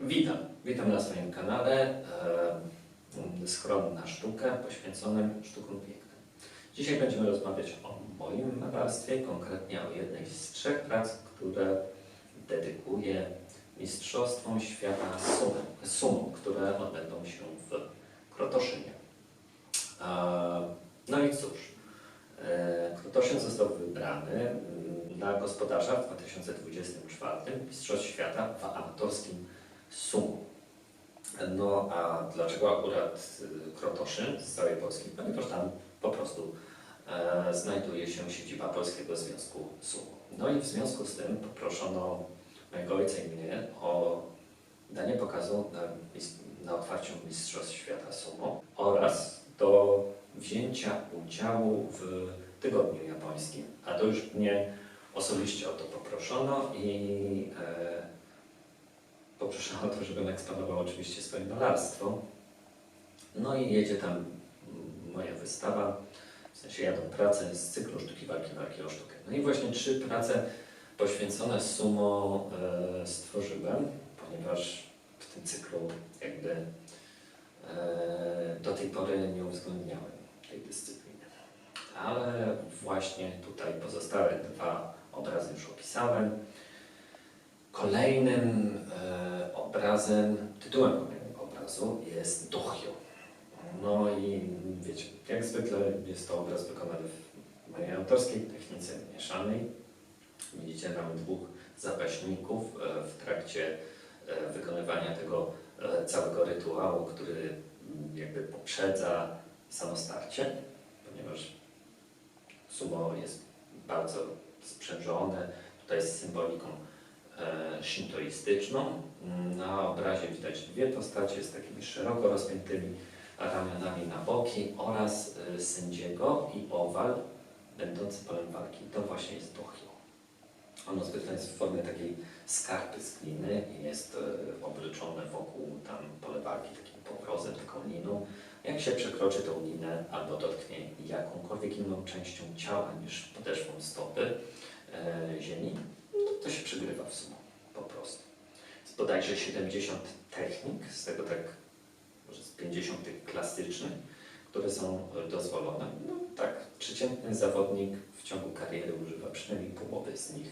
Witam, witam na swoim kanale e, na sztukę poświęconym sztukom pięknym. Dzisiaj będziemy rozmawiać o moim malarstwie, konkretnie o jednej z trzech prac, które dedykuję Mistrzostwom Świata Sumo, sumo które odbędą się w Krotoszynie. E, no i cóż, e, Krotoszyn został wybrany mm, dla gospodarza w 2024 Mistrzostw Świata w amatorskim sumo. No a dlaczego akurat y, Krotoszyn z całej Polski? Ponieważ tam po prostu e, znajduje się siedziba Polskiego Związku Sumo. No i w związku z tym poproszono mojego ojca i mnie o danie pokazu na, na otwarciu Mistrzostw Świata Sumo oraz do wzięcia udziału w tygodniu japońskim. A to już mnie osobiście o to poproszono i e, poproszono o to, żebym eksponował oczywiście swoje malarstwo. No i jedzie tam moja wystawa, w sensie jadą prace z cyklu sztuki walki, walki o sztukę. No i właśnie trzy prace poświęcone sumo e, stworzyłem, ponieważ w tym cyklu jakby e, do tej pory nie uwzględniałem tej dyscypliny. Ale właśnie tutaj pozostałe dwa obrazy już opisałem. Kolejnym obrazem, tytułem obrazu jest Dochio. No i wiecie, jak zwykle jest to obraz wykonany w mojej autorskiej technice mieszanej. Widzicie tam dwóch zapaśników e, w trakcie e, wykonywania tego e, całego rytuału, który mm, jakby poprzedza samo starcie, ponieważ sumo jest bardzo sprzężone, tutaj z symboliką e, shintoistyczną. Mm, Na obrazie widać dwie postacie z takimi szeroko rozpiętymi ramionami na boki oraz e, sędziego i owal będący polem walki. To właśnie jest dochio. Ono zwykle jest w formie takiej skarpy z gliny i jest e, obryczone wokół tam pole walki takim powrozem, taką liną. Jak się przekroczy tą linę albo dotknie jakąkolwiek inną częścią ciała niż podeszwą stopy e, ziemi, to się przegrywa w sumo po prostu. Jest bodajże 70 technik, z tego tak może z 50 tych klasycznych, które są dozwolone. No tak, przeciętny zawodnik w ciągu kariery używa przynajmniej połowy z nich.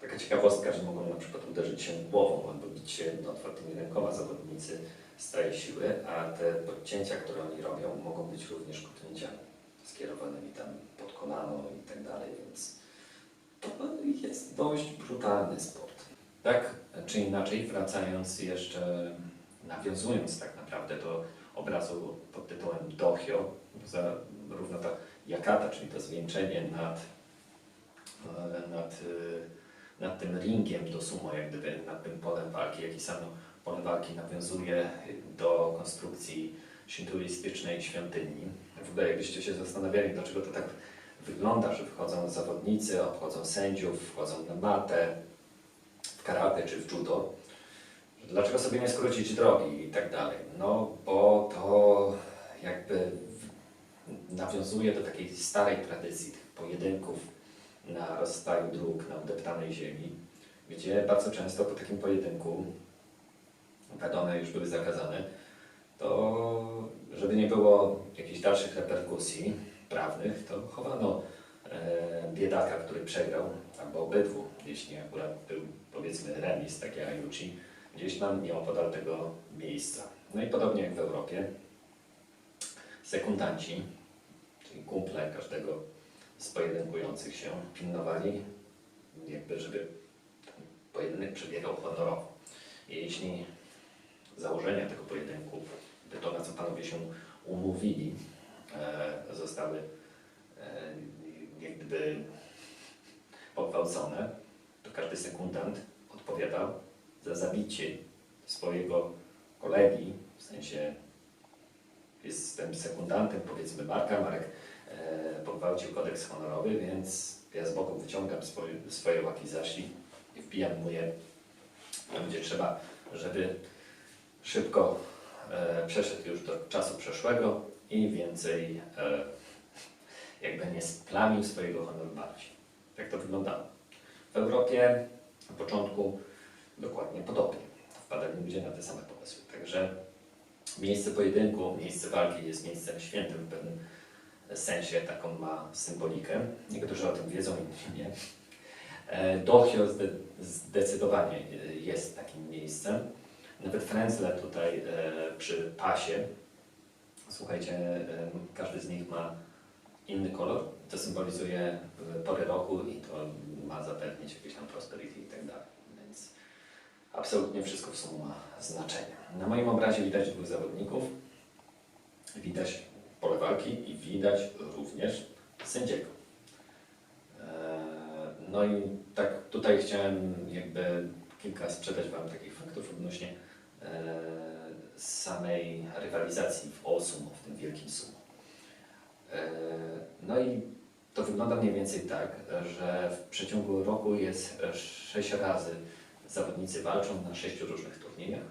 Taka ciekawostka, że mogą na przykład uderzyć się głową albo bić się otwartymi rękoma zawodnicy z całej siły, a te podcięcia, które oni robią, mogą być również kopnięciami skierowanymi tam pod kolano i tak dalej, więc to jest dość brutalny sport. Tak czy inaczej, wracając jeszcze, nawiązując tak naprawdę do obrazu pod tytułem Dohio, zarówno ta jakata, czyli to zwieńczenie nad, e, nad, e, nad tym ringiem do sumo, jak gdyby nad tym polem walki, jak i samo pole walki nawiązuje do konstrukcji shintoistycznej świątyni. W ogóle jakbyście się zastanawiali, dlaczego to tak wygląda, że wchodzą zawodnicy, obchodzą sędziów, wchodzą na matę w karate czy w judo, dlaczego sobie nie skrócić drogi i tak dalej. No bo to jakby nawiązuje do takiej starej tradycji tych pojedynków na rozstaju dróg, na udeptanej ziemi, gdzie bardzo często po takim pojedynku, wiadomo, już były zakazane, to żeby nie było jakichś dalszych reperkusji prawnych, to chowano e, biedaka, który przegrał, albo obydwu, jeśli akurat był powiedzmy remis, tak jak Ayuchi, gdzieś tam nieopodal tego miejsca. No i podobnie jak w Europie, sekundanci, czyli kumple każdego z pojedynkujących się, pilnowali, jakby żeby pojedynek przebiegał honorowo. I jeśli założenia tego pojedynku, to na co panowie się umówili, zostały e, jak gdyby pogwałcone, to każdy sekundant odpowiadał za zabicie swojego kolegi, w sensie jestem sekundantem, powiedzmy Marka, Marek e, pogwałcił kodeks honorowy, więc ja z boku wyciągam swoje, swoje łaki zasi i wbijam mu je tam, gdzie trzeba, żeby szybko e, przeszedł już do czasu przeszłego i więcej e, jakby nie splamił swojego honoru bardziej. Tak to wyglądało. W Europie na początku dokładnie podobnie. wpadali ludzie na te same pomysły. Także miejsce pojedynku, miejsce walki jest miejscem świętym w pewnym sensie, taką ma symbolikę. Niektórzy o tym wiedzą, inni nie. E, Dochio zde, zdecydowanie e, jest takim miejscem. Nawet frędzle tutaj e, przy pasie, słuchajcie, e, każdy z nich ma inny kolor. To symbolizuje e, pory roku i to ma zapewnić jakieś tam prosperity i tak dalej. Więc absolutnie wszystko w sumie ma znaczenie. Na moim obrazie widać dwóch zawodników. Widać pole walki i widać również sędziego. No i tak tutaj chciałem jakby kilka sprzedać Wam takich faktów odnośnie eee, samej rywalizacji w o sumo, w tym wielkim sumo. Eee, No i to wygląda mniej więcej tak, że w przeciągu roku jest sześć razy zawodnicy walczą na sześciu różnych turniejach.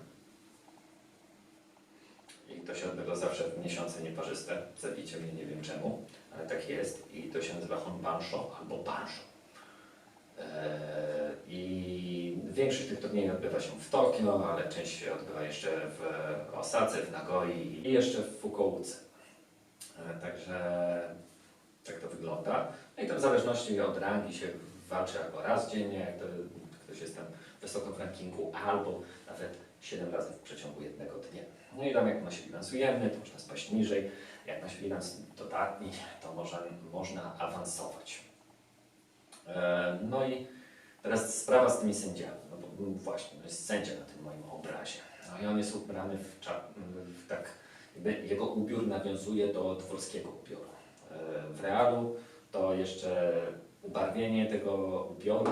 I to się odbywa zawsze w miesiące nieparzyste. Zabijcie mnie, nie wiem czemu, ale tak jest. I to się nazywa Honbansho albo Bansho. Eee, I większość tych turniejów odbywa się w Tokio, ale część się odbywa jeszcze w Osace, w Nagoi i jeszcze w Fukuoce. Eee, Także tak to wygląda. No i to w zależności od rangi się walczy albo raz dziennie, jak to ktoś jest tam wysoko w rankingu, albo nawet 7 razy w przeciągu jednego dnia. No i tam jak ma się bilansujemy, to można spaść niżej. Jak ma się bilans dodatni, to można, można awansować. E, No i teraz sprawa z tymi sędziami. No właśnie, to jest sędzia na tym moim obrazie. No i on jest ubrany w, w tak, jego ubiór nawiązuje do dworskiego ubioru. E, W realu to jeszcze ubarwienie tego ubioru,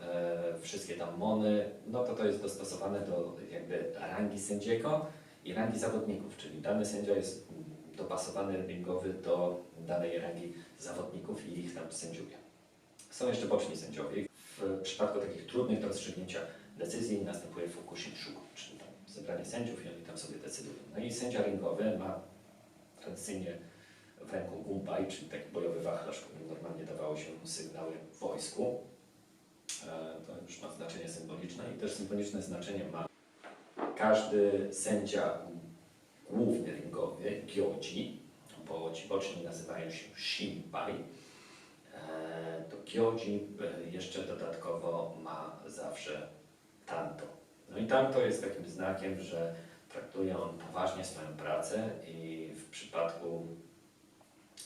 e, wszystkie tam mony, no to to jest dostosowane do jakby rangi sędziego i rangi zawodników, czyli dany sędzia jest dopasowany ringowy do danej rangi zawodników i ich tam sędziuje. Są jeszcze boczni sędziowie. W przypadku takich trudnych do rozstrzygnięcia decyzji następuje fukushinshu, czyli tam zebranie sędziów i oni tam sobie decydują. No i sędzia ringowy ma tradycyjnie w ręku gumbaj, czyli taki bojowy wachlarz, którym normalnie dawało się sygnały wojsku. E, To już ma znaczenie symboliczne i też symboliczne znaczenie ma każdy sędzia główny ringowy, gyodzi, bo ci boczni nazywają się shinpai, E, to gyodzi e, jeszcze dodatkowo ma zawsze tanto. No i tanto jest takim znakiem, że traktuje on poważnie swoją pracę i w przypadku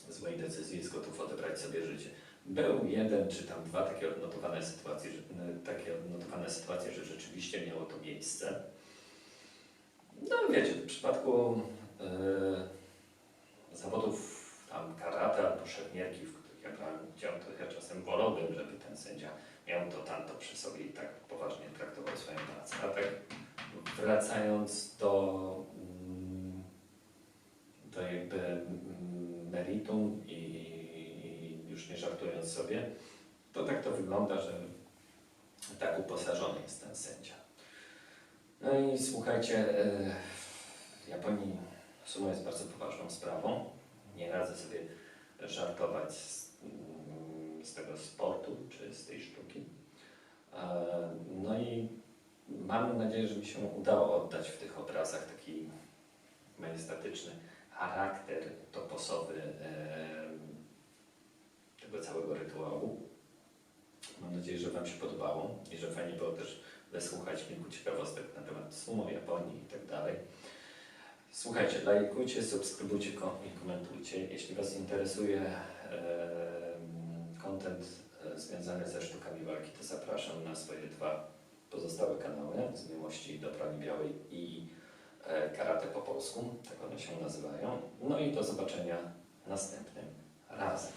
złej decyzji jest gotów odebrać sobie życie. Był jeden czy tam dwa takie odnotowane sytuacje, że, takie odnotowane sytuacje, że rzeczywiście miało to miejsce. No wiecie, w przypadku e, zawodów tam karate albo szermierki, w których ja brałem udział, to wolałbym, żeby ten sędzia miał to tanto przy sobie i tak poważnie traktował swoją pracę. A tak wracając do, mm, do jakby mm, meritum i już nie żartując sobie, to tak to wygląda, że tak uposażony jest ten sędzia. No i słuchajcie, e, w Japonii sumo jest bardzo poważną sprawą. Nie radzę sobie żartować z, mm, z tego sportu czy z tej sztuki. E, No i mam nadzieję, że mi się udało oddać w tych obrazach taki majestatyczny charakter toposowy e, tego całego rytuału. Mam nadzieję, że Wam się podobało i że fajnie było też wysłuchać kilku ciekawostek na temat sumo, Japonii i tak. Słuchajcie, lajkujcie, subskrybujcie i komentujcie. Jeśli Was interesuje em, e, związany ze sztukami walki, to zapraszam na swoje dwa pozostałe kanały z Miłości do Broni Białej i e, Karate po polsku, tak one się nazywają. No i do zobaczenia następnym razem.